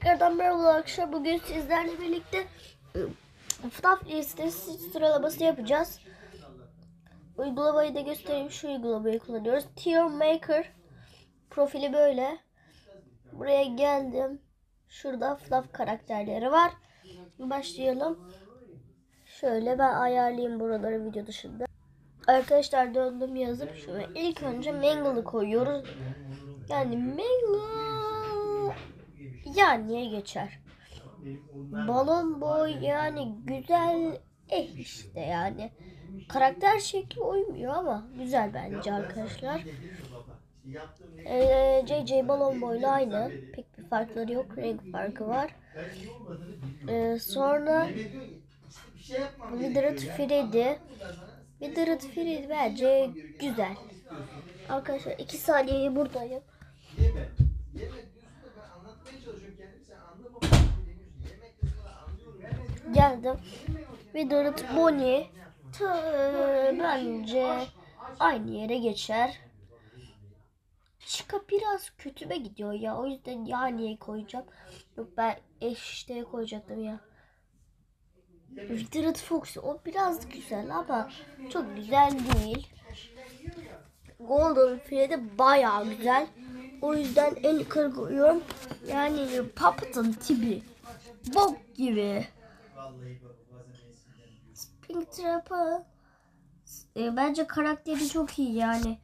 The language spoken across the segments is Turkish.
Tekrardan merhaba arkadaşlar. Bugün sizlerle birlikte ıı, FNAF listesi sıralaması yapacağız. Uygulamayı da göstereyim. Şu uygulamayı kullanıyoruz. Tier Maker profili böyle. Buraya geldim. Şurada FNAF karakterleri var. Başlayalım. Şöyle ben ayarlayayım buraları video dışında. Arkadaşlar döndüm yazıp şöyle ilk önce Mangle'ı koyuyoruz. Yani Mangle yani geçer. Balon boy yani güzel eh işte yani. Karakter şekli uymuyor ama güzel bence arkadaşlar. Ee, JJ Balon Boy'la aynı. Pek bir farkları yok. Renk farkı var. Ee, sonra Withered Freddy. Withered Freddy bence güzel. Arkadaşlar iki saniye buradayım. Geldim. Withered Bonnie tı- bence aynı yere geçer. Chica biraz kötüme gidiyor ya. O yüzden yani koyacağım. Yok ben eşiteye koyacaktım ya. Withered Fox o biraz güzel ama çok güzel değil. Golden Freddy bayağı güzel. O yüzden en koyuyorum. Yani Puppet'ın tipi. Bok gibi. Vallahi bazen diyor. Springtrap'ı e, bence karakteri çok iyi yani.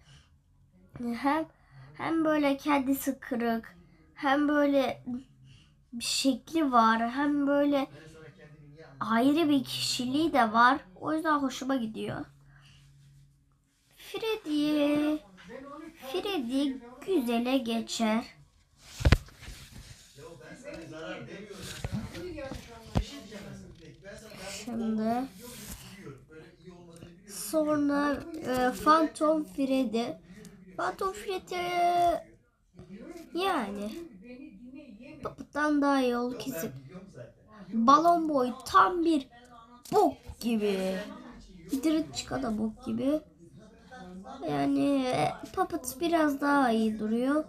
Hem hem böyle kendisi kırık, hem böyle bir şekli var, hem böyle ayrı bir kişiliği de var. O yüzden hoşuma gidiyor. Freddy Freddy güzele geçer. Ya ben sana zarar demiyorum. Bir şey diyeceğim ben sana. Peki ben sana ben Şimdi biliyorum, biliyorum. Böyle iyi olmadığını biliyorum. Sonra e, Phantom Freddy. Phantom Freddy yani Puppet'tan daha iyi oldu kesin. Balon Boy tam bir bok gibi. Hidrit Chica da bok gibi. Yani e, Puppet biraz daha iyi duruyor.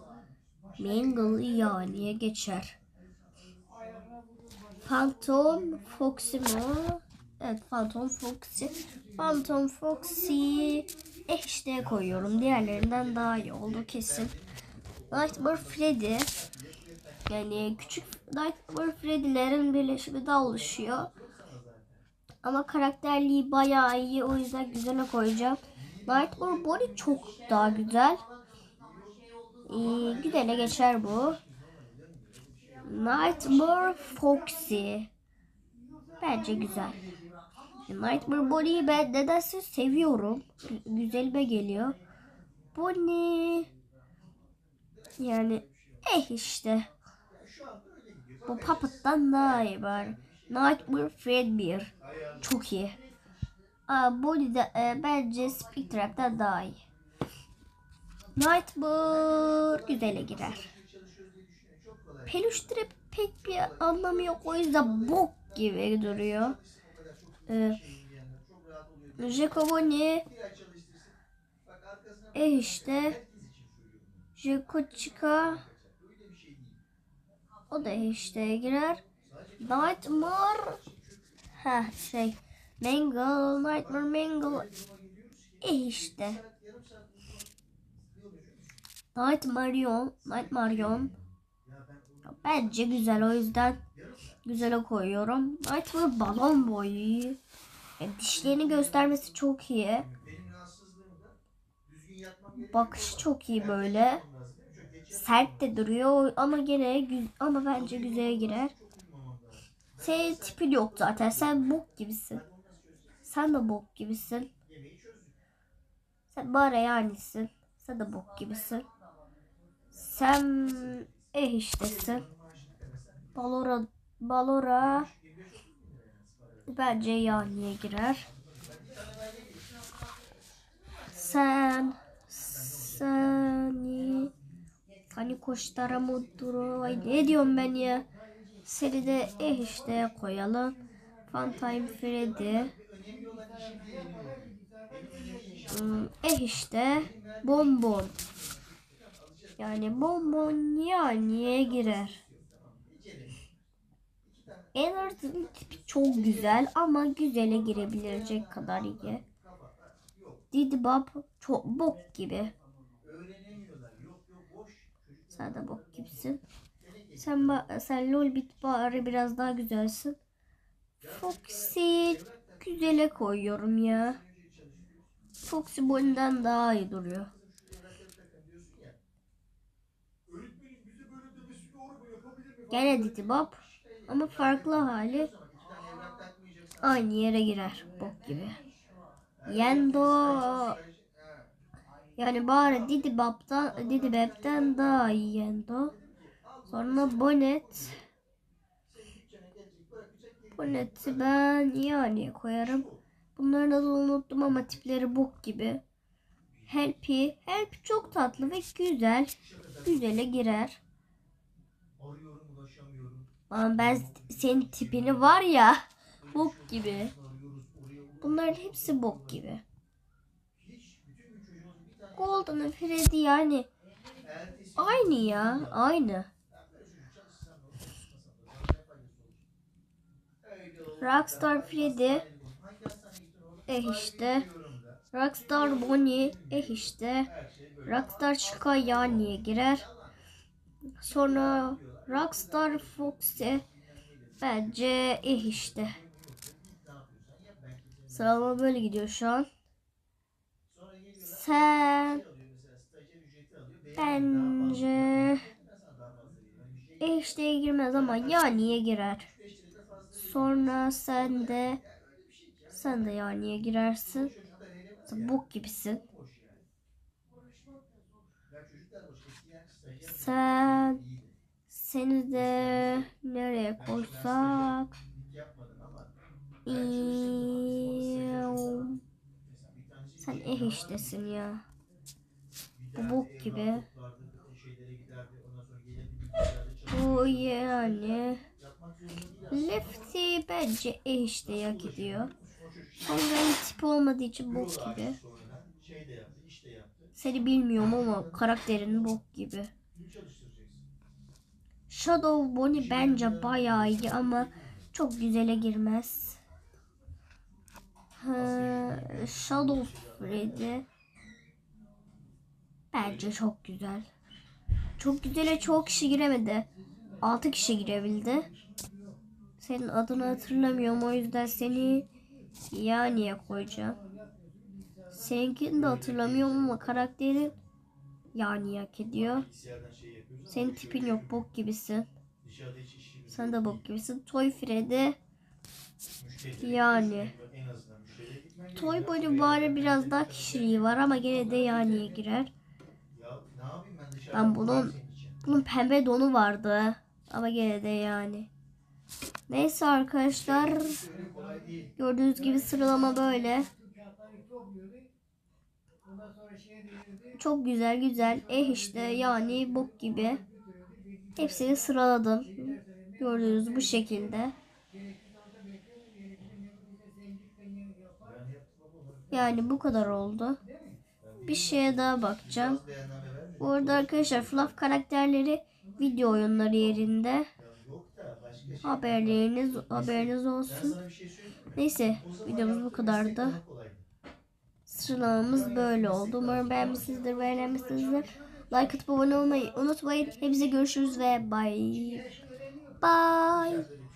Mangle yaniye geçer. Phantom Foxy mu? Evet Phantom Foxy. Phantom Foxy işte koyuyorum. Diğerlerinden daha iyi oldu kesin. Nightmare Freddy. Yani küçük Nightmare Freddy'lerin birleşimi daha oluşuyor. Ama karakterliği bayağı iyi. O yüzden güzele koyacağım. Nightmare Bonnie çok daha güzel. Ee, güzele geçer bu. Nightmare Foxy. Bence güzel. Nightmare Bonnie'yi ben nedense seviyorum. Gü- Güzelime geliyor. Bonnie yani eh işte. Bu Puppet'tan daha iyi var. Nightmare Fredbear. Çok iyi. Aa, Bonnie de e, bence Springtrap'tan daha iyi. Nightmare güzele girer. Peluş trap pek bir anlamı yok. O yüzden bok gibi duruyor. Ee, Jacoboni e işte. Jeko Chica o da işte girer. Nightmare. Ha şey. Mangle Nightmare Mangle. E işte. Nightmarion Nightmarion Bence güzel o yüzden güzele koyuyorum. Nightmare balon boyu. E, dişlerini göstermesi çok iyi. Bakışı çok iyi böyle. Sert de duruyor ama gene ama bence güzele girer. Senin tipin yok zaten. Sen bok gibisin. Sen de bok gibisin. Sen bana yanisin. Sen de bok gibisin. Sen eh iştesin. Balora Balora bence yaniye girer. Sen seni hani koştara mutlu ay ne diyorum ben ya? Seni de eh işte koyalım. Funtime Freddy. Hmm, eh işte. Bonbon yani bonbon ya niye girer Edward'ın tipi çok güzel ama güzele girebilecek kadar iyi. Didi Bob çok bok gibi. Sen de bok gibisin. Sen, sen lol bit bari biraz daha güzelsin. Foxy güzele koyuyorum ya. Foxy Bonnie'den daha iyi duruyor. Gene Didi Bob ama farklı hali aynı yere girer bok gibi. Yendo yani bari Didi Bob'dan Didi Beb'den daha iyi Yendo. Sonra Bonnet. Bonnet'i ben yani koyarım. Bunların adını unuttum ama tipleri bok gibi. Helpy. Help çok tatlı ve güzel. Güzele girer. Ama ben senin tipini var ya bok gibi. Bunların hepsi bok gibi. hiç bütün gün çocuğumuz bir tane Golden ve Freddy yani aynı ya aynı. Rockstar Freddy eh işte. Rockstar Bonnie eh işte. Rockstar Chica yani girer. Sonra Rockstar Foxy bence eh işte. Sıralama böyle gidiyor şu an. Sen bence eh işteye girmez ama yaniye girer. Sonra sen de sen de yaniye girersin. Sen bok gibisin. Sen seni de nereye koysak? Sen eh iştesin ya. Bu bok gibi. Bu yani. Lefty bence eh işte hak ediyor. Sonra tip olmadığı için bok gibi. Seni bilmiyorum ama karakterin bok gibi. Shadow Bonnie bence bayağı iyi ama çok güzele girmez. Ha, Shadow Freddy bence çok güzel. Çok güzele çok kişi giremedi. 6 kişi girebildi. Senin adını hatırlamıyorum o yüzden seni Yani'ye koyacağım. Seninkini de hatırlamıyorum ama karakterin Yani hak ediyor. Senin tipin yok bok gibisin. Sen de bok gibisin. Toy müşteri. yani. Toy Bonnie bari biraz daha kişiliği var ama gene de yaniye girer. Ben bunun bunun pembe donu vardı. Ama gene de yani. Neyse arkadaşlar. Gördüğünüz gibi sıralama böyle. Çok güzel güzel. Eh işte yani bok gibi. Hepsini sıraladım. Gördüğünüz bu şekilde. Yani bu kadar oldu. Bir şeye daha bakacağım. Bu arada arkadaşlar Fluff karakterleri video oyunları yerinde. Haberleriniz haberiniz olsun. Neyse videomuz bu kadardı. Sıralamamız böyle oldu. Umarım beğenmişsinizdir, beğenmişsinizdir. Like atıp abone olmayı unutmayın. Hepinize görüşürüz ve bye. Bye.